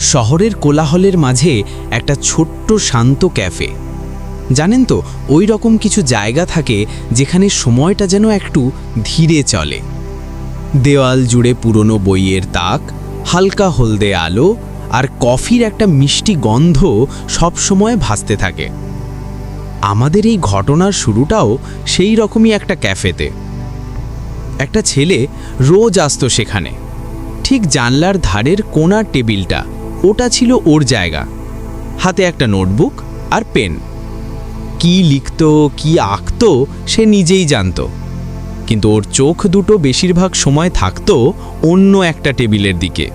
শহরের কোলাহলের মাঝে একটা ছোট্ট শান্ত ক্যাফে। জানেন তো, ওই রকম কিছু জায়গা থাকে যেখানে সময়টা যেন একটু ধীরে চলে। দেওয়াল জুড়ে পুরনো বইয়ের তাক, হালকা হলদে আলো আর কফির একটা মিষ্টি গন্ধ সবসময় ভাসতে থাকে। আমাদের এই ঘটনার শুরুটাও সেই রকমই একটা ক্যাফেতে। একটা ছেলে রোজ আসতো সেখানে। ঠিক জানলার ধারের কোণার টেবিলটা ওটা ছিল ওর জায়গা। হাতে একটা নোটবুক আর পেন। কি লিখত, কি আঁকত, সে নিজেই জানতো। কিন্তু ওর চোখ দুটো বেশিরভাগ সময় থাকত অন্য একটা টেবিলের দিকে।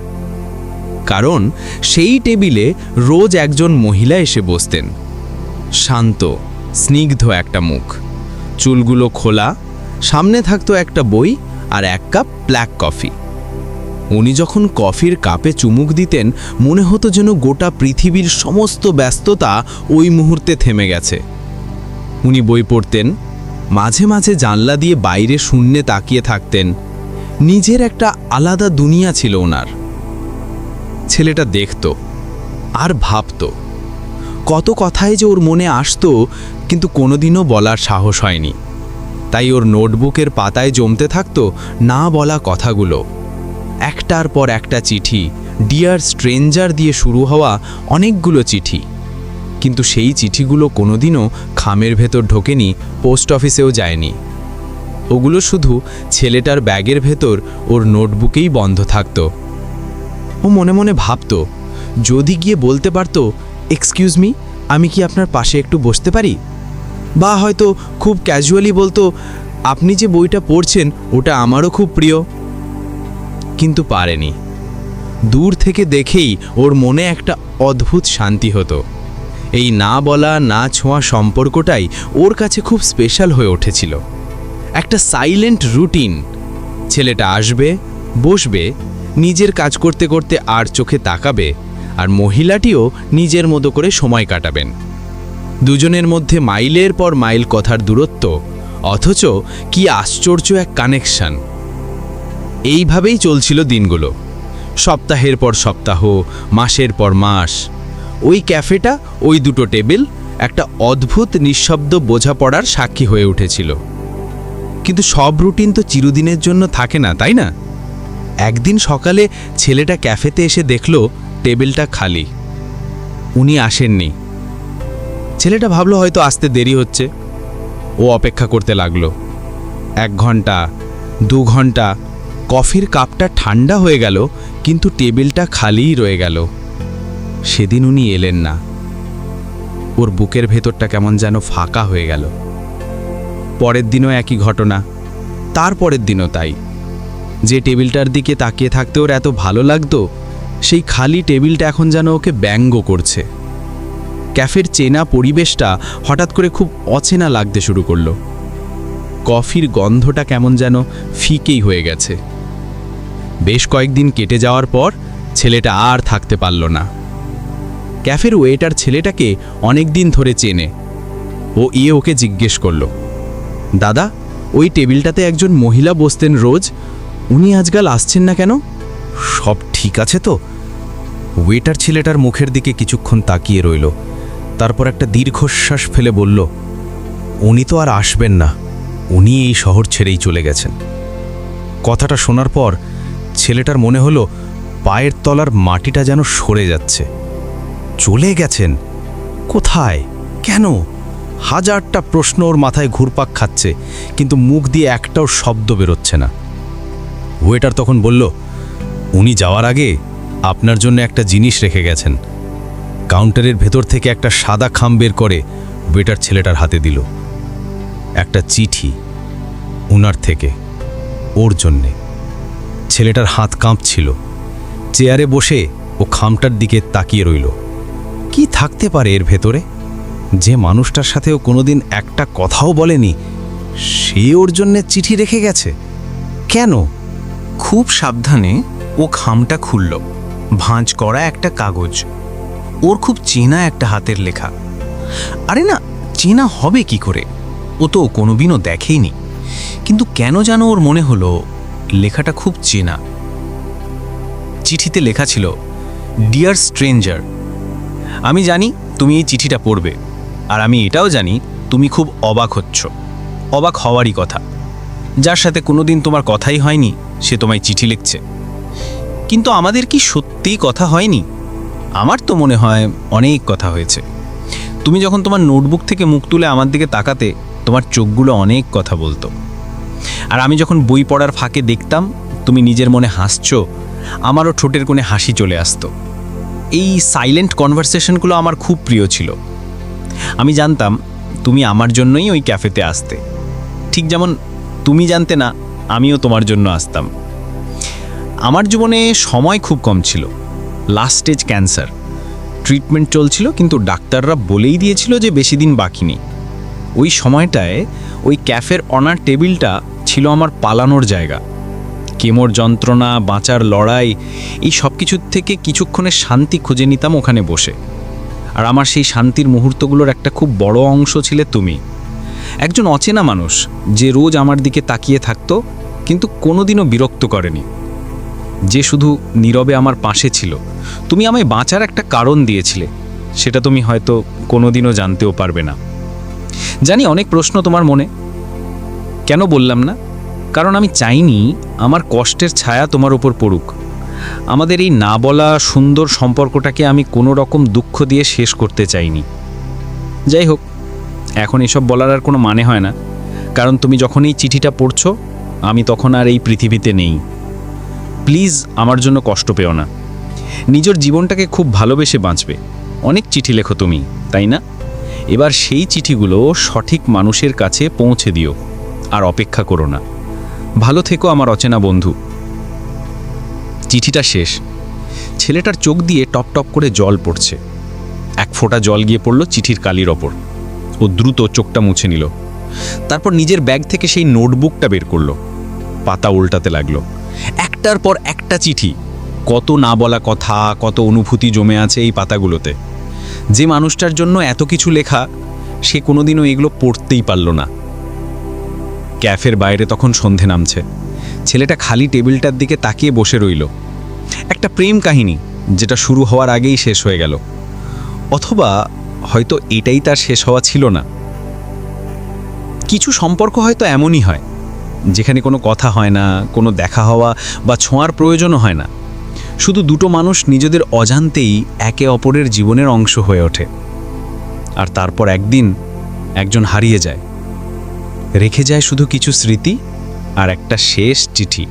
কারণ সেই টেবিলে রোজ একজন মহিলা এসে বসতেন। শান্ত, স্নিগ্ধ একটা মুখ। চুলগুলো খোলা, সামনে থাকতো একটা বই আর এক কাপ ব্ল্যাক কফি। উনি যখন কফির কাপে চুমুক দিতেন, মনে হতো যেন গোটা পৃথিবীর সমস্ত ব্যস্ততা ওই মুহূর্তে থেমে গেছে। উনি বই পড়তেন, মাঝে মাঝে জানলা দিয়ে বাইরে শূন্যে তাকিয়ে থাকতেন। নিজের একটা আলাদা দুনিয়া ছিল ওনার। ছেলেটা দেখত আর ভাবত। কত কথাই যে ওর মনে আসতো, কিন্তু কোনোদিনও বলার সাহস হয়নি। তাই ওর নোটবুকের পাতায় জমতে থাকত না বলা কথাগুলো। একটার পর একটা চিঠি ডিয়ার স্ট্রেঞ্জার দিয়ে শুরু হওয়া অনেকগুলো চিঠি। কিন্তু সেই চিঠিগুলো কোনোদিনও খামের ভেতর ঢোকেনি, পোস্ট অফিসেও যায়নি। ওগুলো শুধু ছেলেটার ব্যাগের ভেতর ওর নোটবুকেই বন্ধ থাকত। ও মনে মনে ভাবতো, যদি গিয়ে বলতে পারতো এক্সকিউজ মি আমি কি আপনার পাশে একটু বসতে পারি? বা হয়তো খুব ক্যাজুয়ালি বলতো, আপনি যে বইটা পড়ছেন, ওটা আমারও খুব প্রিয়। কিন্তু পারেনি। দূর থেকে দেখেই ওর মনে একটা অদ্ভুত শান্তি হতো। এই না বলা, না ছোঁয়া সম্পর্কটাই ওর কাছে খুব স্পেশাল হয়ে উঠেছিল। একটা সাইলেন্ট রুটিন, ছেলেটা আসবে, বসবে, নিজের কাজ করতে করতে আর চোখে তাকাবে, আর মহিলাটিও নিজের মতো করে সময় কাটাবেন। দুজনের মধ্যে মাইলের পর মাইল কথার দূরত্ব, অথচ কি আশ্চর্য এক কানেকশন। এইভাবেই চলছিল দিনগুলো। সপ্তাহের পর সপ্তাহ, মাসের পর মাস। ওই ক্যাফেটা, ওই দুটো টেবিল একটা অদ্ভুত নিঃশব্দ বোঝাপড়ার সাক্ষী হয়ে উঠেছিল। কিন্তু সব রুটিন তো চিরদিনের জন্য থাকে না, তাই না? একদিন সকালে ছেলেটা ক্যাফেতে এসে দেখল টেবিলটা খালি। উনি আসেননি। ছেলেটা ভাবলো হয়তো আসতে দেরি হচ্ছে। ও অপেক্ষা করতে লাগল। এক ঘণ্টা, দু ঘণ্টা কফির কাপটা ঠান্ডা হয়ে গেল, কিন্তু টেবিলটা খালিই রয়ে গেল। সেদিন উনি এলেন না। ওর বুকের ভেতরটা কেমন যেন ফাঁকা হয়ে গেল। পরের দিনও একই ঘটনা, তারপরের দিনও তাই। যে টেবিলটার দিকে তাকিয়ে থাকতে ওর এত ভালো লাগতো, সেই খালি টেবিলটা এখন যেন ওকে ব্যঙ্গ করছে। ক্যাফের চেনা পরিবেশটা হঠাৎ করে খুব অচেনা লাগতে শুরু করল। কফির গন্ধটা কেমন যেন ফিকেই হয়ে গেছে। বেশ কয়েকদিন কেটে যাওয়ার পর ছেলেটা আর থাকতে পারল না। ক্যাফের ওয়েটার ছেলেটাকে অনেক দিন ধরে চেনে। ও ইয়ে ওকে জিজ্ঞেস করল, দাদা, ওই টেবিলটাতে একজন মহিলা বসতেন রোজ, উনি আজকাল আসছেন না কেন? সব ঠিক আছে তো? ওয়েটার ছেলেটার মুখের দিকে কিছুক্ষণ তাকিয়ে রইল, তারপর একটা দীর্ঘশ্বাস ফেলে বলল, উনি তো আর আসবেন না, উনি এই শহর ছেড়েই চলে গেছেন। কথাটা শোনার পর ছেলেটার মনে হলো পায়ের তলার মাটিটা যেন সরে যাচ্ছে। চলে গেছেন। কোথায়? কেন? হাজারটা প্রশ্ন ওর মাথায় ঘুরপাক খাচ্ছে, কিন্তু মুখ দিয়ে একটাও শব্দ বেরোচ্ছে না। ওয়েটার তখন বলল, উনি যাওয়ার আগে আপনার জন্য একটা জিনিস রেখে গেছেন। কাউন্টারের ভেতর থেকে একটা সাদা খাম বের করে ওয়েটার ছেলেটার হাতে দিল। একটা চিঠি, উনার থেকে, ওর জন্যে। ছেলেটার হাত কাঁপছিল। চেয়ারে বসে ও খামটার দিকে তাকিয়ে রইল। কি থাকতে পারে এর ভেতরে? যে মানুষটার সাথেও কোনোদিন একটা কথাও বলেনি, সে ওর জন্যে চিঠি রেখে গেছে। কেন? খুব সাবধানে ও খামটা খুলল। ভাঁজ করা একটা কাগজ। ওর খুব চেনা একটা হাতের লেখা। আরে না, চেনা হবে কি করে? ও তো কোনোদিনও দেখেইনি। কিন্তু কেন যেন ওর মনে হলো লেখাটা খুব চেনা। চিঠিতে লেখা ছিল ডিয়ার স্ট্রেঞ্জার আমি জানি তুমি এই চিঠিটা পড়বে, আর আমি এটাও জানি তুমি খুব অবাক হচ্ছ, অবাক হওয়ারই কথা। যার সাথে কোনোদিন তোমার কথাই হয়নি, সে তোমায় চিঠি লিখছে। কিন্তু আমাদের কি সত্যিই কথা হয়নি? আমার তো মনে হয় অনেক কথা হয়েছে। তুমি যখন তোমার নোটবুক থেকে মুখ তুলে আমার দিকে তাকাতে, তোমার চোখগুলো অনেক কথা বলতো। আর আমি যখন বই পড়ার ফাঁকে দেখতাম, তুমি নিজের মনে হাসছো, আমারও ঠোঁটের কোণে হাসি চলে আসতো। এই সাইলেন্ট কনভারসেশনগুলো আমার খুব প্রিয় ছিল। আমি জানতাম, তুমি আমার জন্যই ওই ক্যাফেতে আসতে। ঠিক যেমন তুমি জানতে না, আমিও তোমার জন্য আসতাম। আমার জীবনে সময় খুব কম ছিল। লাস্ট স্টেজ ক্যান্সার ট্রিটমেন্ট চলছিল, কিন্তু ডাক্তাররা বলেই দিয়েছিল যে বেশি দিন বাকি নেই। ওই সময়টায় ওই ক্যাফের অনার টেবিলটা ছিল আমার পালানোর জায়গা। কেমোর যন্ত্রণা, বাঁচার লড়াই, এই সব কিছুর থেকে কিছুক্ষণের শান্তি খুঁজে নিতাম ওখানে বসে। আর আমার সেই শান্তির মুহূর্তগুলোর একটা খুব বড় অংশ ছিলে তুমি। একজন অচেনা মানুষ যে রোজ আমার দিকে তাকিয়ে থাকতো, কিন্তু কোনোদিনও বিরক্ত করেনি। যে শুধু নীরবে আমার পাশে ছিল। তুমি আমায় বাঁচার একটা কারণ দিয়েছিলে, সেটা তুমি হয়তো কোনোদিনও জানতেও পারবে না। জানি অনেক প্রশ্ন তোমার মনে। কেন বললাম না? কারণ আমি চাইনি আমার কষ্টের ছায়া তোমার ওপর পড়ুক। আমাদের এই না বলা সুন্দর সম্পর্কটাকে আমি কোনো রকম দুঃখ দিয়ে শেষ করতে চাইনি। যাই হোক, এখন এসব বলার আর কোনো মানে হয় না। কারণ তুমি যখন এই চিঠিটা পড়ছো, আমি তখন আর এই পৃথিবীতে নেই। প্লিজ আমার জন্য কষ্ট পেও না। নিজের জীবনটাকে খুব ভালোবেসে বাঁচবে। অনেক চিঠি লেখো তুমি, তাই না? এবার সেই চিঠিগুলো সঠিক মানুষের কাছে পৌঁছে দিও। আর অপেক্ষা করো না। ভালো থেকো আমার অচেনা বন্ধু। চিঠিটা শেষ। ছেলেটার চোখ দিয়ে টপ টপ করে জল পড়ছে। এক ফোঁটা জল গিয়ে পড়ল চিঠির কালির ওপর। ও দ্রুত চোখটা মুছে নিল। তারপর নিজের ব্যাগ থেকে সেই নোটবুকটা বের করল। পাতা উল্টাতে লাগল। একটার পর একটা চিঠি। কত না বলা কথা, কত অনুভূতি জমে আছে এই পাতাগুলোতে। যে মানুষটার জন্য এত কিছু লেখা, সে কোনোদিনও এগুলো পড়তেই পারল না। ক্যাফের বাইরে তখন সন্ধে নামছে। ছেলেটা খালি টেবিলটার দিকে তাকিয়ে বসে রইল। একটা প্রেম কাহিনী, যেটা শুরু হওয়ার আগেই শেষ হয়ে গেল। অথবা হয়তো এটাই তার শেষ হওয়া ছিল না। কিছু সম্পর্ক হয়তো এমনই হয়, যেখানে কোনো কথা হয় না, কোনো দেখা হওয়া বা ছোঁয়ার প্রয়োজনও হয় না। শুধু দুটো মানুষ নিজেদের অজান্তেই একে অপরের জীবনের অংশ হয়ে ওঠে। আর তারপর একদিন একজন হারিয়ে যায়। রেখে যায় শুধু কিছু স্মৃতি আর একটা শেষ চিঠি।